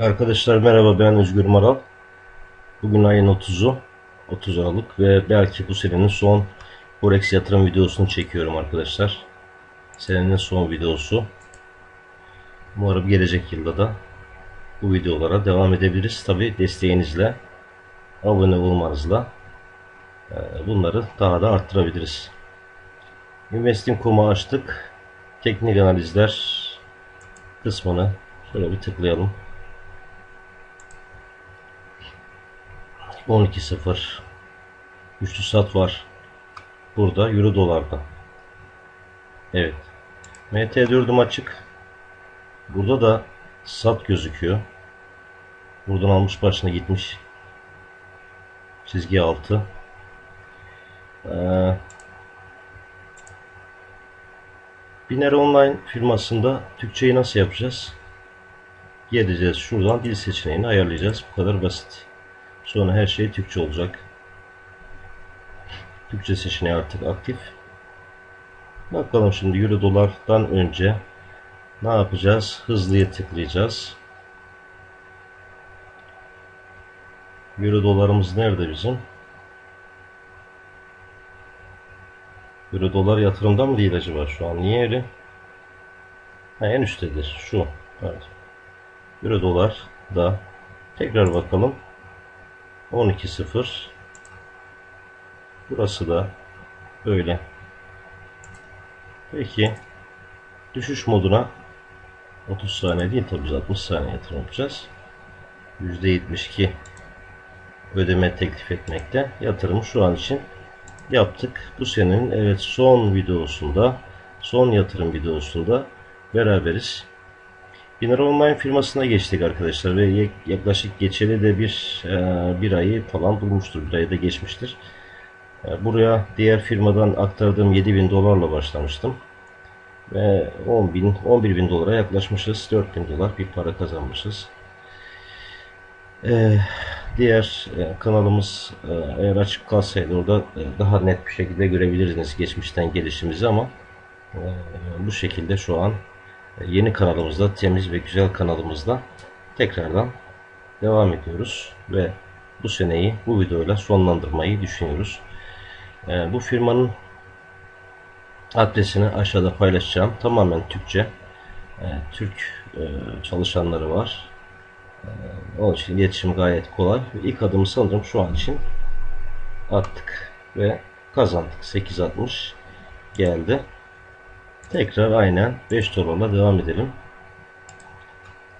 Arkadaşlar merhaba ben Özgür Maral. Bugün ayın 30'u 30 Aralık ve belki bu senenin son Forex yatırım videosunu çekiyorum arkadaşlar. Senenin son videosu. Umarım gelecek yılda da bu videolara devam edebiliriz. Tabi desteğinizle, abone olmanızla e, bunları daha da arttırabiliriz. Investing.com'u açtık. Teknik analizler kısmını şöyle bir tıklayalım. 12.0 Güçlü sat var. Burada Euro dolarda. Evet. MT4'üm açık. Burada da sat gözüküyor. Buradan almış başına gitmiş. Çizgi altı. Ee, Biner Online firmasında Türkçeyi nasıl yapacağız? Geleceğiz şuradan dil seçeneğini ayarlayacağız. Bu kadar basit. Sonra her şey Türkçe olacak. Türkçe seçeneği artık aktif. Bakalım şimdi Euro dolardan önce ne yapacağız? Hızlıya tıklayacağız. Euro dolarımız nerede bizim? Euro dolar yatırımda mı değil acaba şu an? Niye öyle? Ha, en üsttedir. Şu. Evet. Euro dolar da tekrar bakalım. 12.0 Burası da böyle. Peki düşüş moduna 30 saniye değil tabi 60 saniye yatırım yapacağız. %72 ödeme teklif etmekte. Yatırımı şu an için yaptık. Bu senenin evet son videosunda son yatırım videosunda beraberiz. Biner Online firmasına geçtik arkadaşlar ve yaklaşık geçeli de bir e, bir ayı falan bulmuştur. Bir ayı da geçmiştir. E, buraya diğer firmadan aktardığım 7000 dolarla başlamıştım. Ve 10 bin, 11 bin dolara yaklaşmışız. 4 bin dolar bir para kazanmışız. Ee, diğer e, kanalımız e, eğer açık kalsaydı orada e, daha net bir şekilde görebilirsiniz geçmişten gelişimizi ama e, bu şekilde şu an yeni kanalımızda temiz ve güzel kanalımızda tekrardan devam ediyoruz ve bu seneyi bu videoyla sonlandırmayı düşünüyoruz. Ee, bu firmanın adresini aşağıda paylaşacağım. Tamamen Türkçe. Ee, Türk e, çalışanları var. Ee, onun için iletişim gayet kolay. İlk adımı sanırım şu an için attık ve kazandık. 8.60 geldi. Tekrar aynen 5 dolarla devam edelim.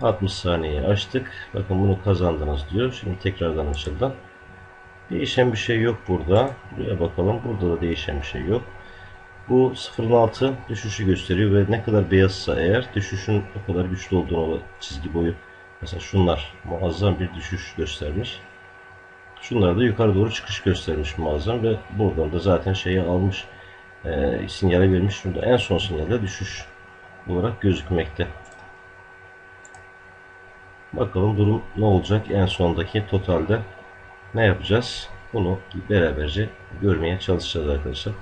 60 saniyeyi açtık. Bakın bunu kazandınız diyor. Şimdi tekrardan açıldı. Değişen bir şey yok burada. Buraya bakalım. Burada da değişen bir şey yok. Bu 0.6 düşüşü gösteriyor ve ne kadar beyazsa eğer düşüşün o kadar güçlü olduğunu çizgi boyu mesela şunlar muazzam bir düşüş göstermiş. Şunlar da yukarı doğru çıkış göstermiş muazzam ve buradan da zaten şeyi almış e, sinyale vermiş. Şurada en son sinyalde düşüş olarak gözükmekte. Bakalım durum ne olacak en sondaki totalde ne yapacağız? Bunu beraberce görmeye çalışacağız arkadaşlar.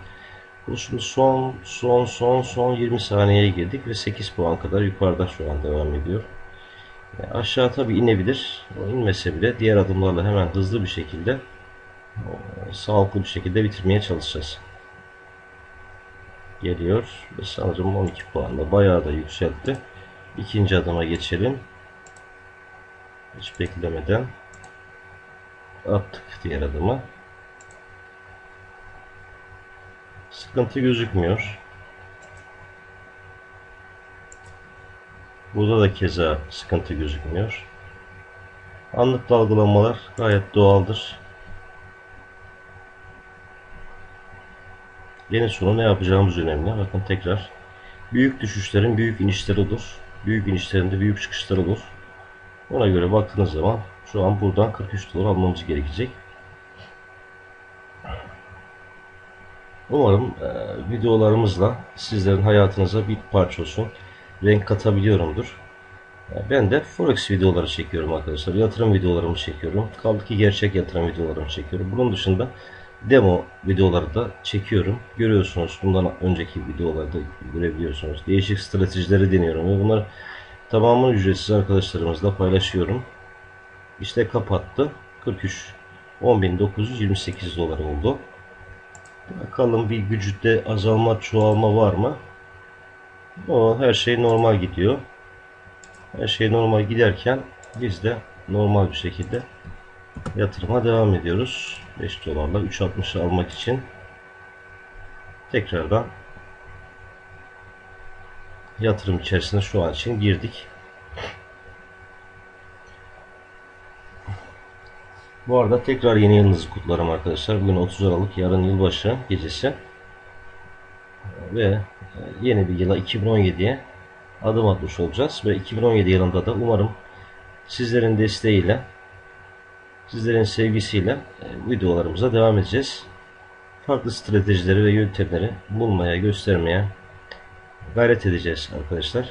Bu şimdi son son son son 20 saniyeye girdik ve 8 puan kadar yukarıda şu an devam ediyor. Yani aşağı tabi inebilir. O inmese bile diğer adımlarla hemen hızlı bir şekilde sağlıklı bir şekilde bitirmeye çalışacağız geliyor. Ve sanırım 12 puanla bayağı da yükseltti. İkinci adıma geçelim. Hiç beklemeden attık diğer adımı. Sıkıntı gözükmüyor. Burada da keza sıkıntı gözükmüyor. Anlık dalgalanmalar gayet doğaldır. Yeni sonu ne yapacağımız önemli. Bakın tekrar büyük düşüşlerin büyük inişleri olur. Büyük inişlerinde büyük çıkışlar olur. Ona göre baktığınız zaman şu an buradan 43 dolar almamız gerekecek. Umarım e, videolarımızla sizlerin hayatınıza bir parça olsun. Renk katabiliyorumdur. E, ben de Forex videoları çekiyorum arkadaşlar. Yatırım videolarımı çekiyorum. Kaldı ki gerçek yatırım videolarımı çekiyorum. Bunun dışında demo videoları da çekiyorum. Görüyorsunuz bundan önceki videolarda görebiliyorsunuz. Değişik stratejileri deniyorum ve bunlar Tamamını ücretsiz arkadaşlarımızla paylaşıyorum. İşte kapattı. 43 10.928 dolar oldu. Bakalım bir gücüde azalma çoğalma var mı? O her şey normal gidiyor. Her şey normal giderken biz de normal bir şekilde yatırıma devam ediyoruz. 5 dolarla 3.60 almak için tekrardan yatırım içerisine şu an için girdik. Bu arada tekrar yeni yılınızı kutlarım arkadaşlar. Bugün 30 Aralık, yarın yılbaşı gecesi. Ve e, yeni bir yıla 2017'ye adım atmış olacağız. Ve 2017 yılında da umarım sizlerin desteğiyle, sizlerin sevgisiyle e, videolarımıza devam edeceğiz. Farklı stratejileri ve yöntemleri bulmaya, göstermeye gayret edeceğiz arkadaşlar.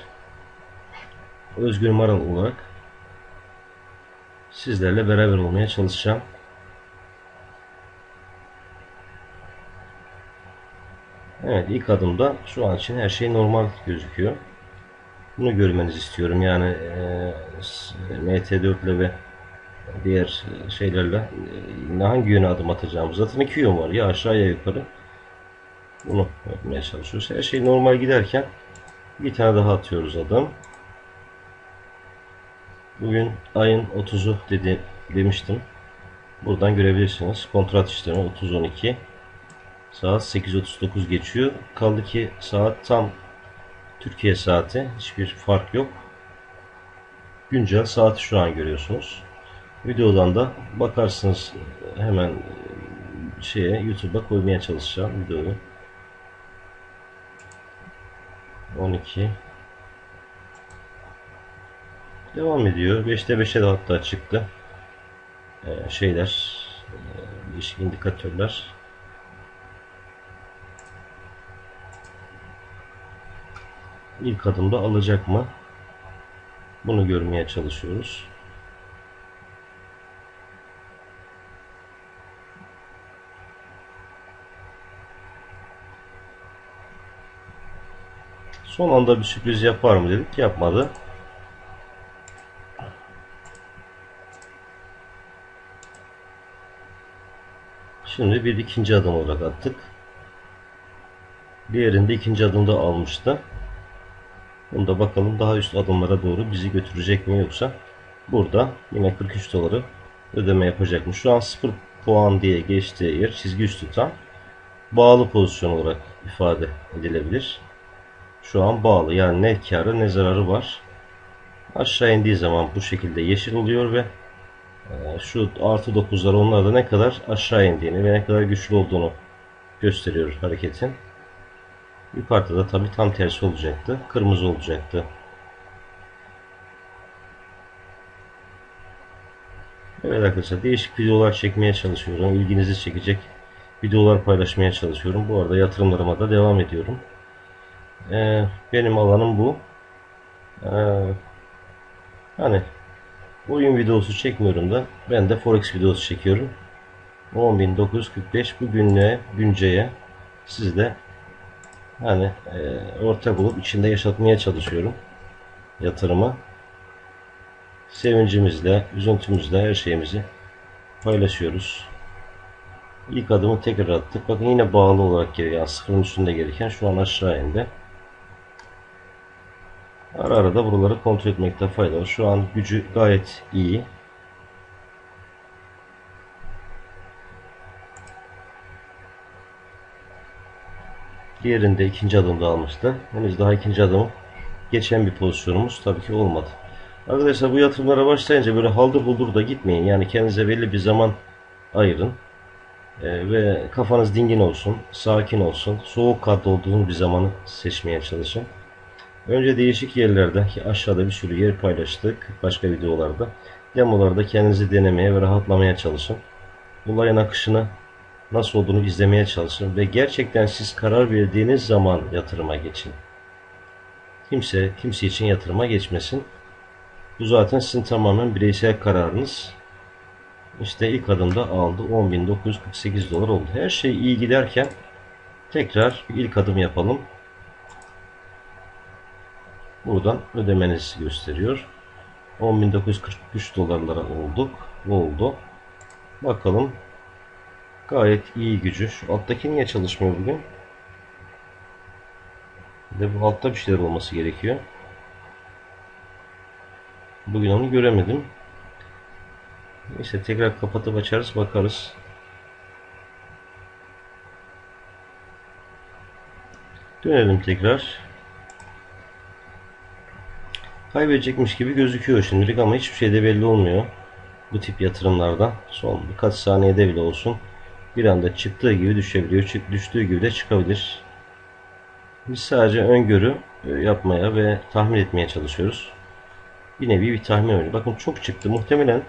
Özgür Maral olarak sizlerle beraber olmaya çalışacağım. Evet ilk adımda şu an için her şey normal gözüküyor. Bunu görmenizi istiyorum. Yani e, MT4 ile ve diğer şeylerle e, hangi yöne adım atacağımız. Zaten iki yön var. Ya aşağı ya yukarı. Bunu yapmaya çalışıyoruz. Her şey normal giderken bir tane daha atıyoruz adım. Bugün ayın 30'u dedi demiştim. Buradan görebilirsiniz. Kontrat işlemi 30-12. Saat 8.39 geçiyor. Kaldı ki saat tam Türkiye saati. Hiçbir fark yok. Güncel saati şu an görüyorsunuz. Videodan da bakarsınız hemen şeye YouTube'a koymaya çalışacağım videoyu. 12 devam ediyor. 5'te 5'e de hatta çıktı. Ee, şeyler e, değişik indikatörler ilk adımda alacak mı? Bunu görmeye çalışıyoruz. Son anda bir sürpriz yapar mı dedik. Yapmadı. Şimdi bir ikinci adım olarak attık. Diğerinde ikinci adımda almıştı. Bunu da bakalım daha üst adımlara doğru bizi götürecek mi yoksa burada yine 43 doları ödeme yapacak mı? Şu an 0 puan diye geçtiği yer çizgi üstü tam bağlı pozisyon olarak ifade edilebilir. Şu an bağlı yani ne karı ne zararı var. Aşağı indiği zaman bu şekilde yeşil oluyor ve e, şu artı 9'lar onlar da ne kadar aşağı indiğini ve ne kadar güçlü olduğunu gösteriyor hareketin. Yukarıda da tabi tam tersi olacaktı. Kırmızı olacaktı. Evet arkadaşlar değişik videolar çekmeye çalışıyorum. İlginizi çekecek videolar paylaşmaya çalışıyorum. Bu arada yatırımlarıma da devam ediyorum. Ee, benim alanım bu. Ee, hani oyun videosu çekmiyorum da ben de Forex videosu çekiyorum. 10.945 bu günlüğe, günceye sizde hani e, orta bulup içinde yaşatmaya çalışıyorum yatırımı. Sevincimizle, üzüntümüzle her şeyimizi paylaşıyoruz. İlk adımı tekrar attık. Bakın yine bağlı olarak geliyor. Yani sıfırın üstünde gelirken şu an aşağı indi. Ara ara da buraları kontrol etmekte fayda var. Şu an gücü gayet iyi. Diğerinde ikinci adımda almıştı. Henüz daha ikinci adımı geçen bir pozisyonumuz tabii ki olmadı. Arkadaşlar bu yatırımlara başlayınca böyle haldır buldur da gitmeyin. Yani kendinize belli bir zaman ayırın. Ee, ve kafanız dingin olsun, sakin olsun, soğuk kat olduğun bir zamanı seçmeye çalışın. Önce değişik yerlerde ki aşağıda bir sürü yer paylaştık başka videolarda. Demolarda kendinizi denemeye ve rahatlamaya çalışın. Olayın akışını nasıl olduğunu izlemeye çalışın ve gerçekten siz karar verdiğiniz zaman yatırıma geçin. Kimse kimse için yatırıma geçmesin. Bu zaten sizin tamamen bireysel kararınız. İşte ilk adımda aldı 10.948 dolar oldu. Her şey iyi giderken tekrar ilk adım yapalım. Buradan ödemenizi gösteriyor. 10.943 dolarlara olduk. Oldu. Bakalım. Gayet iyi gücü. Şu alttaki niye çalışmıyor bugün? Bir de bu altta bir şeyler olması gerekiyor. Bugün onu göremedim. Neyse tekrar kapatıp açarız bakarız. Dönelim tekrar. Kaybedecekmiş gibi gözüküyor şimdilik ama hiçbir şey de belli olmuyor. Bu tip yatırımlarda son birkaç saniyede bile olsun bir anda çıktığı gibi düşebiliyor. Düştüğü gibi de çıkabilir. Biz sadece öngörü e, yapmaya ve tahmin etmeye çalışıyoruz. Bir nevi bir tahmin oyunu. Bakın çok çıktı. Muhtemelen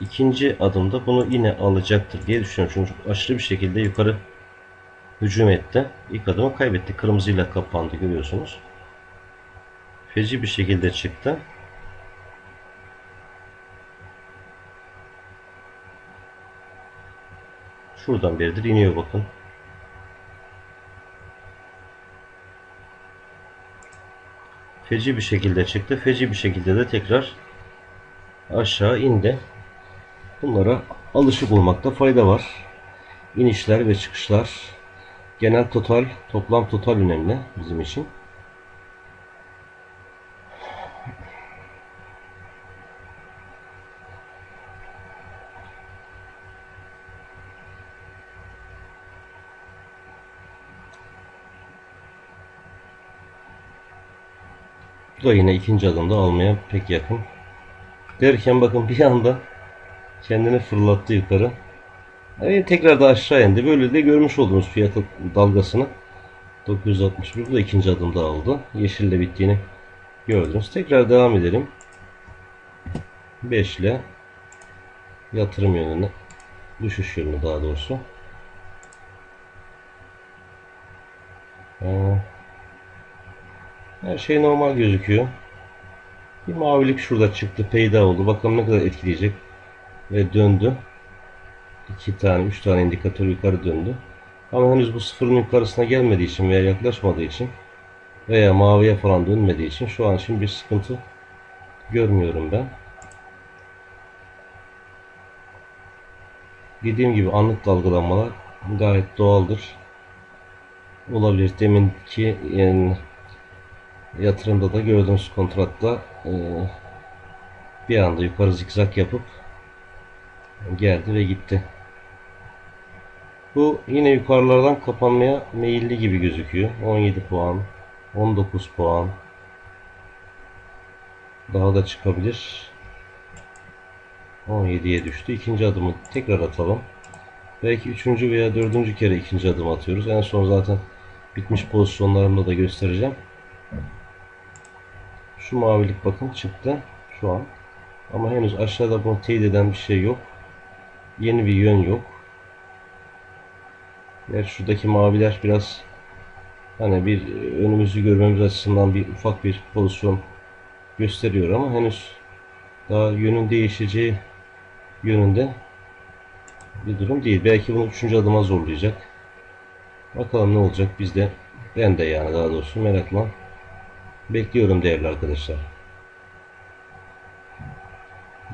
ikinci adımda bunu yine alacaktır diye düşünüyorum. Çünkü aşırı bir şekilde yukarı hücum etti. İlk adımı kaybetti. Kırmızıyla kapandı görüyorsunuz. Feci bir şekilde çıktı. Şuradan beridir iniyor bakın. Feci bir şekilde çıktı. Feci bir şekilde de tekrar aşağı indi. Bunlara alışık olmakta fayda var. İnişler ve çıkışlar. Genel total, toplam total önemli bizim için. Da yine ikinci adımda almaya pek yakın. Derken bakın bir anda kendini fırlattı yukarı. Yani tekrar da aşağı indi. Böyle de görmüş olduğunuz fiyat dalgasını 961 bu da ikinci adımda aldı. Yeşille bittiğini gördünüz. Tekrar devam edelim. 5 ile yatırım yönüne düşüş yönü daha doğrusu. Ee, her şey normal gözüküyor. Bir mavilik şurada çıktı. Peyda oldu. Bakalım ne kadar etkileyecek. Ve döndü. 2 tane, 3 tane indikatör yukarı döndü. Ama henüz bu sıfırın yukarısına gelmediği için veya yaklaşmadığı için veya maviye falan dönmediği için şu an için bir sıkıntı görmüyorum ben. Dediğim gibi anlık dalgalanmalar gayet doğaldır. Olabilir. Deminki yani yatırımda da gördüğünüz kontratta e, bir anda yukarı zikzak yapıp geldi ve gitti. Bu yine yukarılardan kapanmaya meyilli gibi gözüküyor. 17 puan, 19 puan. Daha da çıkabilir. 17'ye düştü. İkinci adımı tekrar atalım. Belki üçüncü veya dördüncü kere ikinci adım atıyoruz. En son zaten bitmiş pozisyonlarımda da göstereceğim. Şu mavilik bakın çıktı şu an. Ama henüz aşağıda bunu teyit eden bir şey yok. Yeni bir yön yok. Yer şuradaki maviler biraz hani bir önümüzü görmemiz açısından bir ufak bir pozisyon gösteriyor ama henüz daha yönün değişeceği yönünde bir durum değil. Belki bunu üçüncü adıma zorlayacak. Bakalım ne olacak biz de ben de yani daha doğrusu merakla bekliyorum değerli arkadaşlar.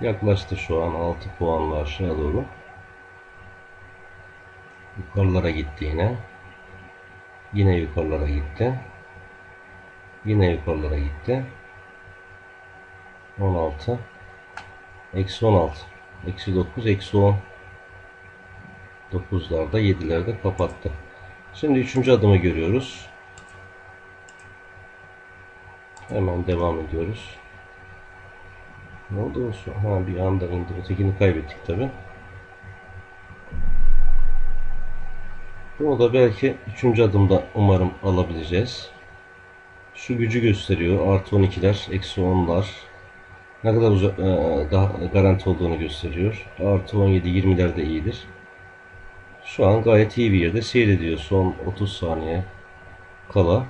Yaklaştı şu an 6 puanla aşağı doğru. Yukarılara gitti yine. Yine yukarılara gitti. Yine yukarılara gitti. 16 Eksi 16 Eksi 9 Eksi 10 9'larda 7'lerde kapattı. Şimdi üçüncü adımı görüyoruz. Hemen devam ediyoruz. Ne oldu? Ha bir anda indi. Ötekini kaybettik tabi. Bunu da belki üçüncü adımda umarım alabileceğiz. Şu gücü gösteriyor. Artı 12'ler, eksi 10'lar. Ne kadar uzak, e, daha garanti olduğunu gösteriyor. Artı 17, 20'ler de iyidir. Şu an gayet iyi bir yerde seyrediyor. Son 30 saniye kala.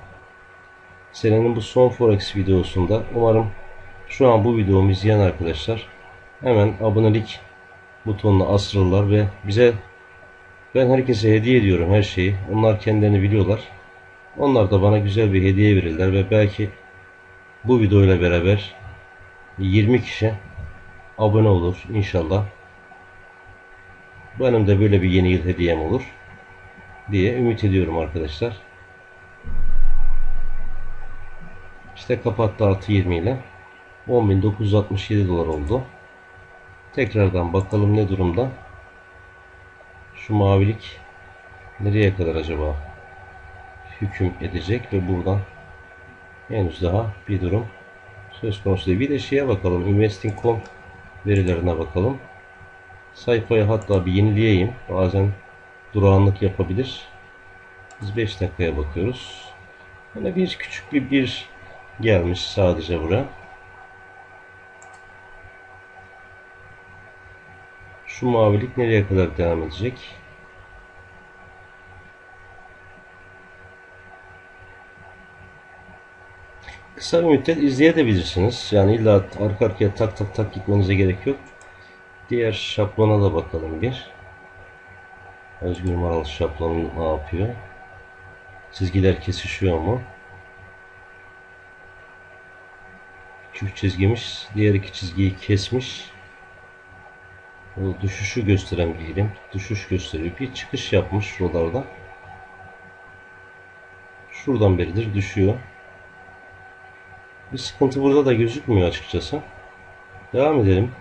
Senenin bu son Forex videosunda umarım şu an bu videomu izleyen arkadaşlar hemen abonelik butonuna asırırlar ve bize ben herkese hediye ediyorum her şeyi. Onlar kendilerini biliyorlar. Onlar da bana güzel bir hediye verirler ve belki bu videoyla beraber 20 kişi abone olur inşallah. Benim de böyle bir yeni yıl hediyem olur diye ümit ediyorum arkadaşlar. İşte kapattı 6.20 ile 10.967 dolar oldu. Tekrardan bakalım ne durumda. Şu mavilik nereye kadar acaba hüküm edecek ve buradan henüz daha bir durum söz konusu değil. Bir de şeye bakalım. Investing.com verilerine bakalım. Sayfayı hatta bir yenileyeyim. Bazen durağanlık yapabilir. Biz 5 dakikaya bakıyoruz. Yine bir küçük bir bir gelmiş sadece buraya. Şu mavilik nereye kadar devam edecek? Kısa bir müddet izleyebilirsiniz. Yani illa arka arkaya tak tak tak gitmenize gerek yok. Diğer şablona da bakalım bir. Özgür Maral şablonu ne yapıyor? Çizgiler kesişiyor mu? Çift çizgimiz diğer iki çizgiyi kesmiş. O düşüşü gösteren bir ilim. Düşüş gösteriyor. Bir çıkış yapmış şuralarda. Şuradan beridir düşüyor. Bir sıkıntı burada da gözükmüyor açıkçası. Devam edelim.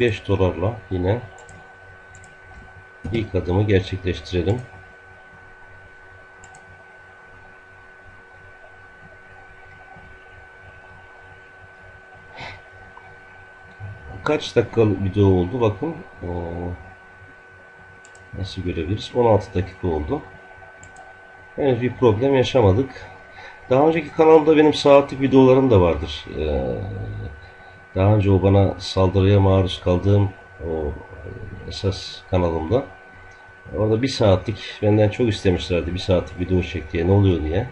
5 dolarla yine ilk adımı gerçekleştirelim. Kaç dakikalık video oldu bakın. Ee, nasıl görebiliriz? 16 dakika oldu. Henüz bir problem yaşamadık. Daha önceki kanalımda benim saatlik videolarım da vardır. Ee, daha önce o bana saldırıya maruz kaldığım o esas kanalımda. Orada bir saatlik benden çok istemişlerdi bir saatlik video çek diye ne oluyor diye.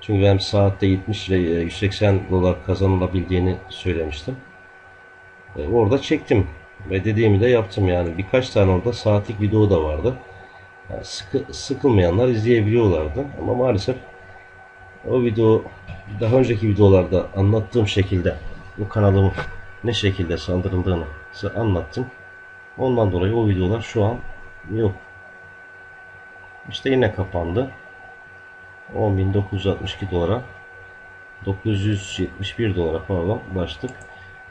Çünkü ben saatte 70 ve 180 dolar kazanılabildiğini söylemiştim. E, orada çektim ve dediğimi de yaptım yani birkaç tane orada saatlik video da vardı. Yani sıkı, sıkılmayanlar izleyebiliyorlardı ama maalesef o video daha önceki videolarda anlattığım şekilde bu kanalımı ne şekilde saldırıldığını size anlattım. Ondan dolayı o videolar şu an yok. İşte yine kapandı. 10.962 dolara 971 dolara pardon ulaştık.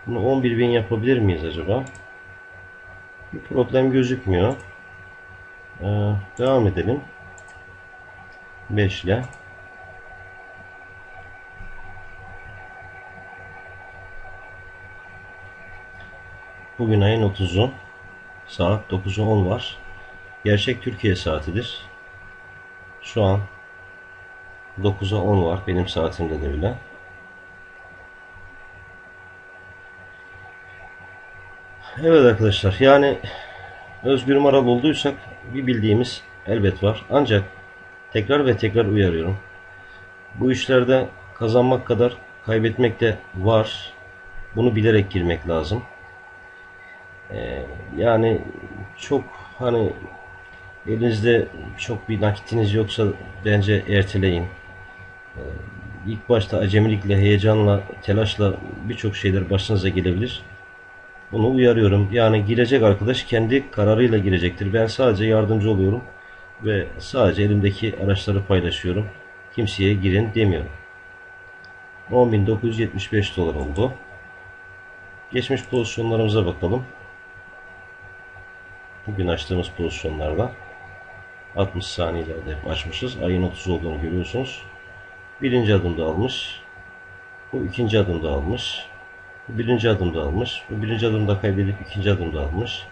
Bunu 11.000 yapabilir miyiz acaba? Bir problem gözükmüyor. Ee, devam edelim. 5 ile. Bugün ayın 30'u. Saat 9'u 10 var. Gerçek Türkiye saatidir. Şu an 9'a 10 var. Benim saatimde de bile. Evet arkadaşlar yani Özgür Maral olduysak bir bildiğimiz elbet var. Ancak tekrar ve tekrar uyarıyorum. Bu işlerde kazanmak kadar kaybetmek de var. Bunu bilerek girmek lazım. Ee, yani çok hani elinizde çok bir nakitiniz yoksa bence erteleyin. Ee, ilk başta acemilikle, heyecanla, telaşla birçok şeyler başınıza gelebilir. Bunu uyarıyorum. Yani girecek arkadaş kendi kararıyla girecektir. Ben sadece yardımcı oluyorum ve sadece elimdeki araçları paylaşıyorum. Kimseye girin demiyorum. 10.975 dolar oldu. Geçmiş pozisyonlarımıza bakalım. Bugün açtığımız pozisyonlarda 60 saniyelerde açmışız. Ayın 30 olduğunu görüyorsunuz. Birinci adımda almış. Bu ikinci adımda almış. Birinci adımda almış. Bu birinci adımda kaybedip ikinci adımda almış.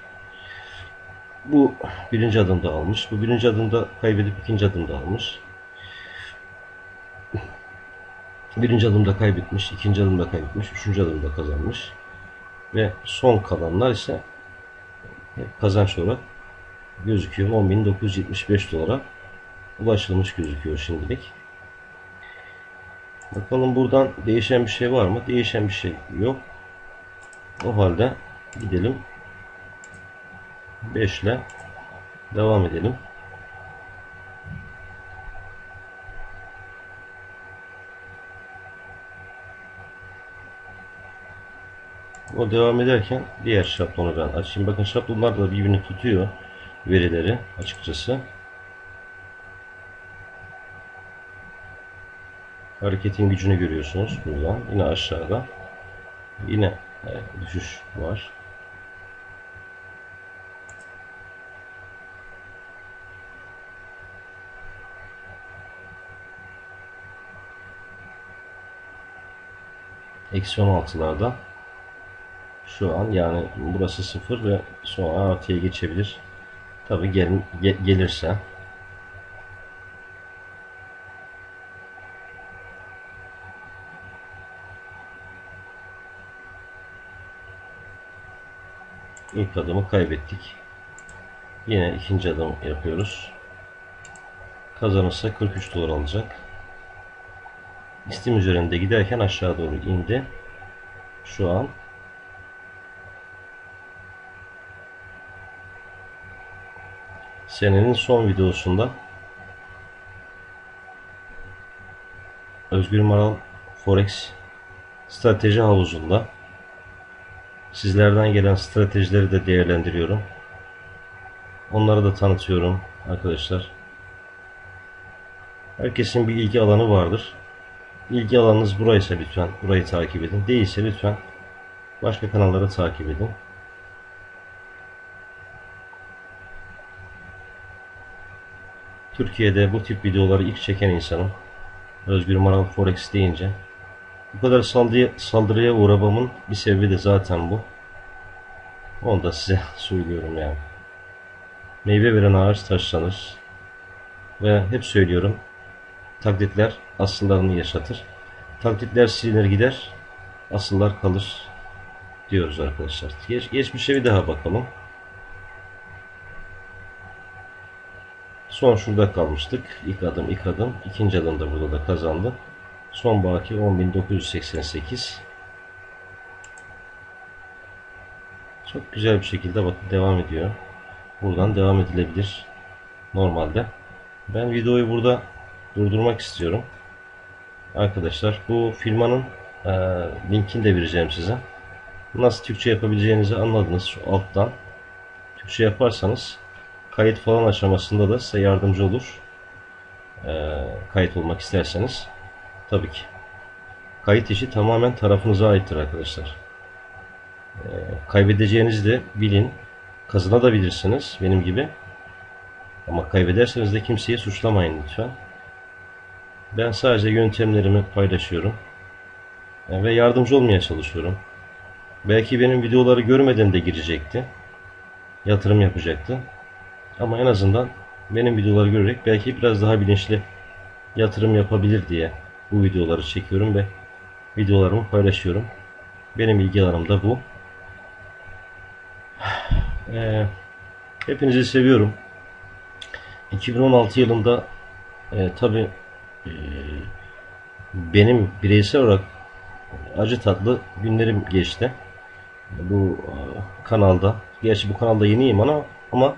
Bu birinci adımda almış. Bu birinci adımda kaybedip ikinci adımda almış. Birinci adımda kaybetmiş, ikinci adımda kaybetmiş, üçüncü adımda kazanmış. Ve son kalanlar ise kazanç olarak gözüküyor. 10.975 dolara ulaşılmış gözüküyor şimdilik. Bakalım buradan değişen bir şey var mı? Değişen bir şey yok. O halde gidelim. 5 ile devam edelim. O devam ederken diğer şablonu ben açayım. Bakın şablonlar da birbirini tutuyor verileri açıkçası. Hareketin gücünü görüyorsunuz buradan. Yine aşağıda. Yine düşüş var. Eksi 16'larda şu an yani burası 0 ve sonra artıya geçebilir. Tabi gel, ge- gelirse ilk adımı kaybettik. Yine ikinci adım yapıyoruz. Kazanırsa 43 dolar alacak. İstim üzerinde giderken aşağı doğru indi. Şu an senenin son videosunda Özgür Maral Forex strateji havuzunda sizlerden gelen stratejileri de değerlendiriyorum. Onları da tanıtıyorum arkadaşlar. Herkesin bir ilgi alanı vardır. İlgi alanınız buraysa lütfen burayı takip edin. Değilse lütfen başka kanalları takip edin. Türkiye'de bu tip videoları ilk çeken insanım. Özgür Maral Forex deyince bu kadar saldırıya, saldırıya uğramamın bir sebebi de zaten bu. Onu da size söylüyorum yani. Meyve veren ağaç taşlanır. Ve hep söylüyorum. Taklitler asıllarını yaşatır. Taklitler silinir gider. Asıllar kalır. Diyoruz arkadaşlar. Geç, geçmişe bir daha bakalım. Son şurada kalmıştık. İlk adım ilk adım. İkinci adım da burada da kazandı. Son baki 10.988. Çok güzel bir şekilde bakın devam ediyor. Buradan devam edilebilir. Normalde. Ben videoyu burada durdurmak istiyorum. Arkadaşlar bu firmanın e, linkini de vereceğim size. Nasıl Türkçe yapabileceğinizi anladınız şu alttan. Türkçe yaparsanız kayıt falan aşamasında da size yardımcı olur. E, kayıt olmak isterseniz. Tabii ki. Kayıt işi tamamen tarafınıza aittir arkadaşlar. E, kaybedeceğinizi de bilin. Kazanabilirsiniz benim gibi. Ama kaybederseniz de kimseyi suçlamayın lütfen. Ben sadece yöntemlerimi paylaşıyorum. E, ve yardımcı olmaya çalışıyorum. Belki benim videoları görmeden de girecekti. Yatırım yapacaktı. Ama en azından benim videoları görerek belki biraz daha bilinçli yatırım yapabilir diye bu videoları çekiyorum ve videolarımı paylaşıyorum. Benim ilgi alanım da bu. Ee, hepinizi seviyorum. 2016 yılında e, tabi e, benim bireysel olarak acı tatlı günlerim geçti. Bu e, kanalda. Gerçi bu kanalda yeniyim ama ama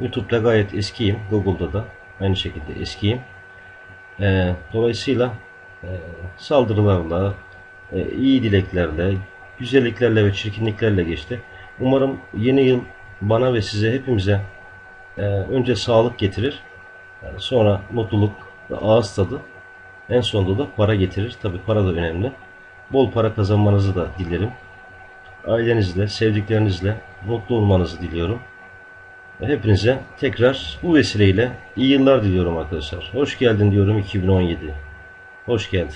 YouTube'da gayet eskiyim. Google'da da aynı şekilde eskiyim. E, dolayısıyla e, saldırılarla, e, iyi dileklerle, güzelliklerle ve çirkinliklerle geçti. Umarım yeni yıl bana ve size hepimize e, önce sağlık getirir. Yani sonra mutluluk ve ağız tadı. En sonunda da para getirir. Tabi para da önemli. Bol para kazanmanızı da dilerim. Ailenizle, sevdiklerinizle mutlu olmanızı diliyorum. Hepinize tekrar bu vesileyle iyi yıllar diliyorum arkadaşlar. Hoş geldin diyorum 2017. Hoş geldin.